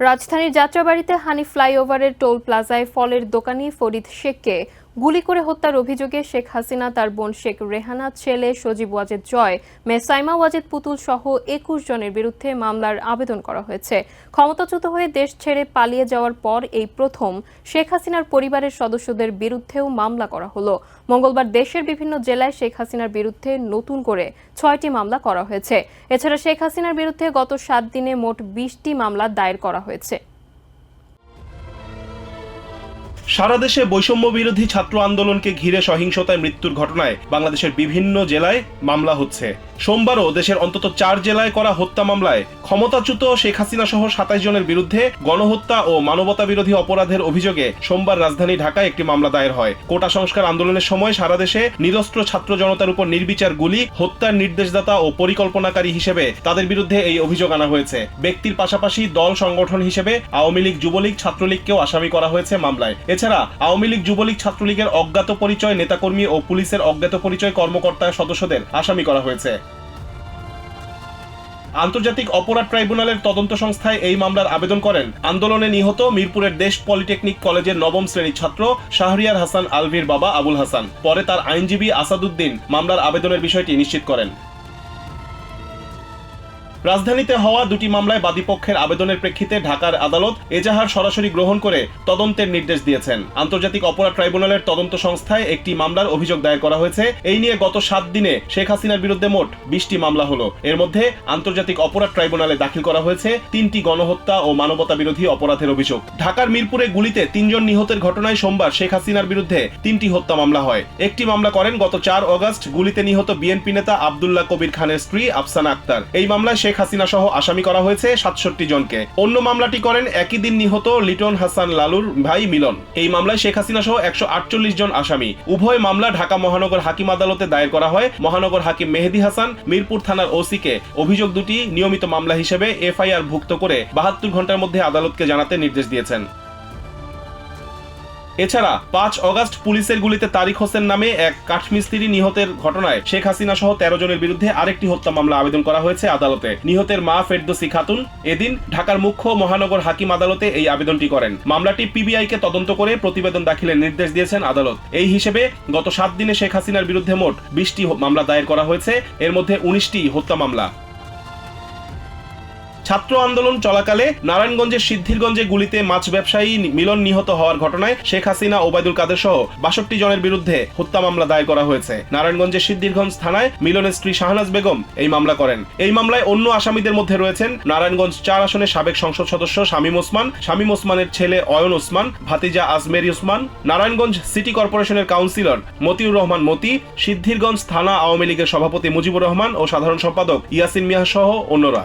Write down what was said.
রাজধানীর যাত্রাবাড়িতে হানি ফ্লাইওভারের টোল প্লাজায় ফলের দোকানি ফরিদ শেখকে গুলি করে হত্যার অভিযোগে শেখ হাসিনা, তার বোন শেখ রেহানা, ছেলে সজীব ওয়াজেদ জয়, মেয়ে সাইমা ওয়াজেদ পুতুল সহ একুশ জনের বিরুদ্ধে মামলার আবেদন করা হয়েছে। ক্ষমতাচ্যুত হয়ে দেশ ছেড়ে পালিয়ে যাওয়ার পর এই প্রথম শেখ হাসিনার পরিবারের সদস্যদের বিরুদ্ধেও মামলা করা হলো। মঙ্গলবার দেশের বিভিন্ন জেলায় শেখ হাসিনার বিরুদ্ধে নতুন করে ছয়টি মামলা করা হয়েছে। এছাড়া শেখ হাসিনার বিরুদ্ধে গত সাত দিনে মোট বিশটি মামলা দায়ের করা হয়েছে। সারা দেশে বৈষম্য বিরোধী ছাত্র আন্দোলনকে ঘিরে সহিংসতায় মৃত্যুর ঘটনায় বাংলাদেশের বিভিন্ন জেলায় মামলা হচ্ছে। সোমবারও দেশের অন্তত চার জেলায় করা হত্যা মামলায় ক্ষমতাচ্যুত শেখ হাসিনা সহ সাতাইশ জনের বিরুদ্ধে গণহত্যা ও মানবতা বিরোধী অপরাধের অভিযোগে সোমবার রাজধানী ঢাকায় একটি মামলা দায়ের হয়। কোটা সংস্কার আন্দোলনের সময় সারা দেশে নিরস্ত্র ছাত্র জনতার উপর নির্বিচার গুলি, হত্যার নির্দেশদাতা ও পরিকল্পনাকারী হিসেবে তাদের বিরুদ্ধে এই অভিযোগ আনা হয়েছে। ব্যক্তির পাশাপাশি দল সংগঠন হিসেবে আওয়ামী লীগ, যুবলীগ ছাত্রলীগকেও আসামি করা হয়েছে মামলায়। এছাড়া আওয়ামী লীগ, যুবলীগ ছাত্রলীগের অজ্ঞাত পরিচয় নেতাকর্মী ও পুলিশের অজ্ঞাত পরিচয় কর্মকর্তা সদস্যদের আসামি করা হয়েছে। আন্তর্জাতিক অপরাধ ট্রাইব্যুনালের তদন্ত সংস্থায় এই মামলার আবেদন করেন। আন্দোলনে নিহত মিরপুরের দেশ পলিটেকনিক কলেজের নবম শ্রেণির ছাত্র শাহরিয়ার হাসান আলভির বাবা আবুল হাসান। পরে তার আইনজীবী আসাদুদ্দিন মামলার আবেদনের বিষয়টি নিশ্চিত করেন। রাজধানীতে হওয়া দুটি মামলায় বাদীপক্ষের আবেদনের প্রেক্ষিতে ঢাকার আদালত এজাহার সরাসরি গ্রহণ করে তদন্তের নির্দেশ দিয়েছেন। আন্তর্জাতিক অপরাধ ট্রাইব্যুনালের তদন্ত সংস্থায় একটি মামলার অভিযোগ দায়ের করা হয়েছে। এই নিয়ে গত সাত দিনে শেখ হাসিনার বিরুদ্ধে মোট বিশটি মামলা হলো। এর মধ্যে আন্তর্জাতিক অপরাধ ট্রাইব্যুনালে দাখিল করা হয়েছে তিনটি গণহত্যা ও মানবতা বিরোধী অপরাধের অভিযোগ। ঢাকার মিরপুরে গুলিতে তিনজন নিহতের ঘটনায় সোমবার শেখ হাসিনার বিরুদ্ধে তিনটি হত্যা মামলা হয়। একটি মামলা করেন গত চার অগস্ট, গুলিতে নিহত বিএনপি নেতা আবদুল্লাহ কবির খানের স্ত্রী আফসানা আক্তার। এই মামলায় শেখ হাসিনা সহ আসামি করা হয়েছে সাতষট্টি জনকে। অন্য মামলাটি করেন একই দিন নিহত লিটন হাসান লালুর ভাই মিলন। এই মামলায় শেখ হাসিনা সহ একশো আটচল্লিশ জন আসামি। উভয় মামলা ঢাকা মহানগর হাকিম আদালতে দায়ের করা হয়। মহানগর হাকিম মেহেদি হাসান মিরপুর থানার ওসিকে অভিযোগ দুটি নিয়মিত মামলা হিসেবে এফআইআর ভুক্ত করে বাহাত্তর ঘণ্টার মধ্যে আদালতকে জানাতে নির্দেশ দিয়েছেন। এছাড়া পাঁচ অগাস্ট পুলিশের গুলিতে তারিক হোসেন নামে এক কাঠমিস্ত্রি নিহতের ঘটনায় শেখ হাসিনা সহ তেরো জনের বিরুদ্ধে আরেকটি হত্যা মামলা আবেদন করা হয়েছে আদালতে। নিহতের মা ফেরদোসি খাতুন এদিন ঢাকার মুখ্য মহানগর হাকিম আদালতে এই আবেদনটি করেন। মামলাটি পিবিআই কে তদন্ত করে প্রতিবেদন দাখিলের নির্দেশ দিয়েছেন আদালত। এই হিসেবে গত সাত দিনে শেখ হাসিনার বিরুদ্ধে মোট বিশটি মামলা দায়ের করা হয়েছে। এর মধ্যে উনিশটি হত্যা মামলা। ছাত্র আন্দোলন চলাকালে নারায়ণগঞ্জের সিদ্ধিরগঞ্জে গুলিতে মাছ ব্যবসায়ী মিলন নিহত হওয়ার ঘটনায় শেখ হাসিনা, ওবায়দুল কাদের সহ বাষট্টি জনের বিরুদ্ধে হত্যা মামলা দায়ের করা হয়েছে। নারায়ণগঞ্জের সিদ্ধিরগঞ্জ থানায় মিলনের স্ত্রী শাহনাজ বেগম এই মামলা করেন। এই মামলায় অন্য আসামিদের মধ্যে রয়েছেন নারায়ণগঞ্জ চার আসনের সাবেক সংসদ সদস্য শামীম ওসমান, শামীম ওসমানের ছেলে অয়ন ওসমান, ভাতিজা আজমেরি ওসমান, নারায়ণগঞ্জ সিটি কর্পোরেশনের কাউন্সিলর মতিউর রহমান মতি, সিদ্ধিরগঞ্জ থানা আওয়ামী লীগের সভাপতি মুজিবুর রহমান ও সাধারণ সম্পাদক ইয়াসিন মিয়া সহ অন্যরা।